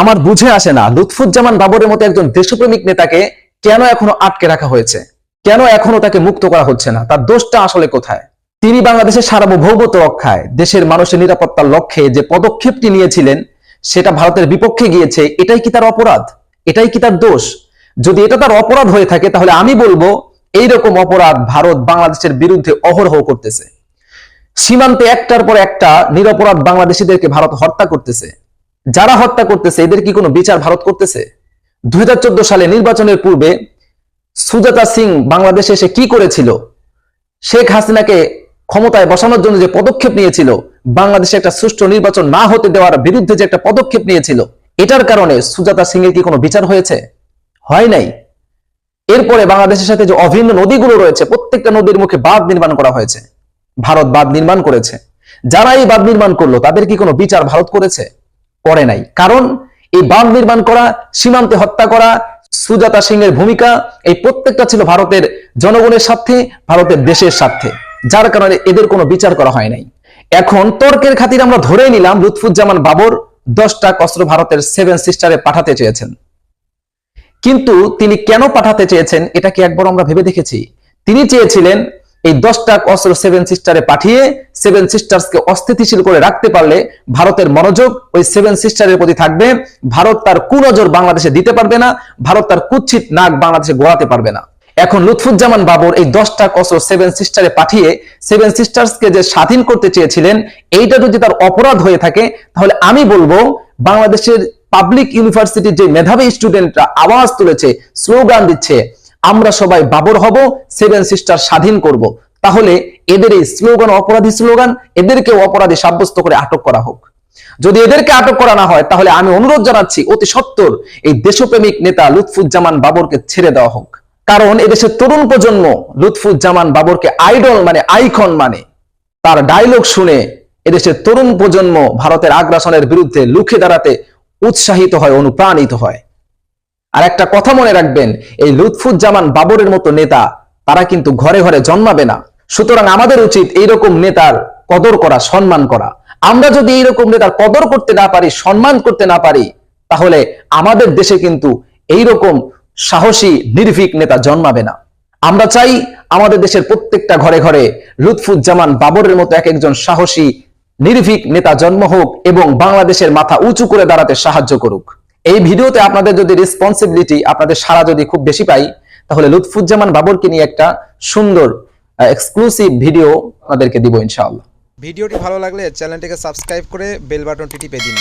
আমার বুঝে আসে না লুৎফুজ্জামান বাবরের মতো একজন দেশপ্রেমিক নেতাকে কেন এখনও আটকে রাখা হয়েছে? কেন এখনও তাকে মুক্ত করা হচ্ছে না? তার দোষটা আসলে কোথায়? তিনি বাংলাদেশের সার্বভৌমত্ব রক্ষায় দেশের মানুষের নিরাপত্তার লক্ষ্যে যে পদক্ষেপটি নিয়েছিলেন, সেটা ভারতের বিপক্ষে গিয়েছে, এটাই কি তার অপরাধ? এটাই কি তার দোষ? যদি এটা তার অপরাধ হয়ে থাকে, তাহলে আমি বলব এইরকম অপরাধ ভারত বাংলাদেশের বিরুদ্ধে অহরহ করতেছে। সীমান্তে একটার পর একটা নিরপরাধ বাংলাদেশিদেরকে ভারত হত্যা করতেছে। যারা হত্যা করতেছে, এদের কি কোনো বিচার ভারত করতেছে? দুই হাজার চোদ্দ সালে নির্বাচনের পূর্বে সুজাতা সিং বাংলাদেশে এসে কি করেছিল? শেখ হাসিনাকে ক্ষমতায় বসানোর জন্য যে পদক্ষেপ নিয়েছিল, বাংলাদেশে একটা সুষ্ঠু নির্বাচন না হতে দেওয়ার বিরুদ্ধে যে একটা পদক্ষেপ নিয়েছিল, এটার কারণে সুজাতা সিং এর কি কোনো বিচার হয়েছে? হয় নাই। এরপরে বাংলাদেশের সাথে যে অভিন্ন নদীগুলো রয়েছে, প্রত্যেকটা নদীর মুখে বাঁধ নির্মাণ করা হয়েছে। ভারত বাঁধ নির্মাণ করেছে। যারা এই বাঁধ নির্মাণ করল, তাদের কি কোনো বিচার ভারত করেছে? করে নাই। কারণ এই বাঁধ নির্মাণ করা, সীমান্তে হত্যা করা, সুজাতা সিং এর ভূমিকা, এই প্রত্যেকটা ছিল ভারতের জনগণের স্বার্থে, ভারতের দেশের স্বার্থে, যার কারণে এদের কোনো বিচার করা হয় নাই। এখন তর্কের খাতির আমরা ধরে নিলাম, লুৎফুজ্জামান বাবর দশটা অস্ত্র ভারতের সেভেন সিস্টারে পাঠাতে চেয়েছেন। কিন্তু তিনি কেন পাঠাতে চেয়েছেন, এটা কি একবার আমরা ভেবে দেখেছি? তিনি চেয়েছিলেন এই দশটা অস্ত্র সেভেন সিস্টারে পাঠিয়ে সেভেন সিস্টার্সকে অস্থিতিশীল করে রাখতে পারলে ভারতের মনোযোগ ওই সেভেন সিস্টারের প্রতি থাকবে। ভারত তার কুনজর বাংলাদেশে দিতে পারবে না, ভারত তার কুচ্ছিত নাক বাংলাদেশে গোড়াতে পারবে না। এখন লুৎফুজ্জামান বাবর এই দশটা অস্ত্র সেভেন সিস্টারে পাঠিয়ে সেভেন সিস্টার্সকে যে স্বাধীন করতে চেয়েছিলেন, এইটা যদি তার অপরাধ হয়ে থাকে, তাহলে আমি বলব বাংলাদেশের পাবলিক ইউনিভার্সিটির যে মেধাবী স্টুডেন্টরা আওয়াজ তুলেছে, স্লোগান দিচ্ছে আমরা সবাই বাবর হব সেভেন সিস্টার স্বাধীন করব। তাহলে এদের এই স্লোগান, অপরাধী স্লোগান, এদেরকেও অপরাধী সাব্যস্ত করে আটক করা হোক। যদি এদেরকে আটক করা না হয়, তাহলে আমি অনুরোধ জানাচ্ছি, অতি সত্বর এই দেশপ্রেমিক নেতা লুৎফুজ্জামান বাবরকে ছেড়ে দেওয়া হোক। কারণ এদেশের তরুণ প্রজন্ম লুৎফুজ্জামান বাবরকে আইডল মানে আইকন মানে। তার ডায়লগ শুনে এদেশের তরুণ প্রজন্ম ভারতের আগ্রাসনের বিরুদ্ধে লুখে দাঁড়াতে উৎসাহিত হয়, অনুপ্রাণিত হয়। আর একটা কথা মনে রাখবেন, এই লুৎফুজ্জামান বাবরের মতো নেতা তারা কিন্তু ঘরে ঘরে জন্মাবে না। সুতরাং আমাদের উচিত এইরকম নেতার কদর করা, সম্মান করা। আমরা যদি এইরকম নেতার কদর করতে না পারি, সম্মান করতে না পারি, তাহলে আমাদের দেশে কিন্তু এইরকম সাহসী, নির্ভীক নেতা জন্মাবে না। আমরা চাই আমাদের দেশের প্রত্যেকটা ঘরে ঘরে লুৎফুজ্জামান বাবরের মতো এক একজন সাহসী, নির্ভীক নেতা জন্ম হোক এবং বাংলাদেশের মাথা উঁচু করে দাঁড়াতে সাহায্য করুক। এই ভিডিওতে আপনাদের যদি রেসপন্সিবিলিটি আপনাদের সারা যদি খুব বেশি পাই, তাহলে লুৎফুজ্জামান বাবরকে নিয়ে একটা সুন্দর এক্সক্লুসিভ ভিডিও আপনাদেরকে দিব ইনশাআল্লাহ। ভিডিওটি ভালো লাগলে চ্যানেলটিকে সাবস্ক্রাইব করে বেল বাটনটি টিপে দিন।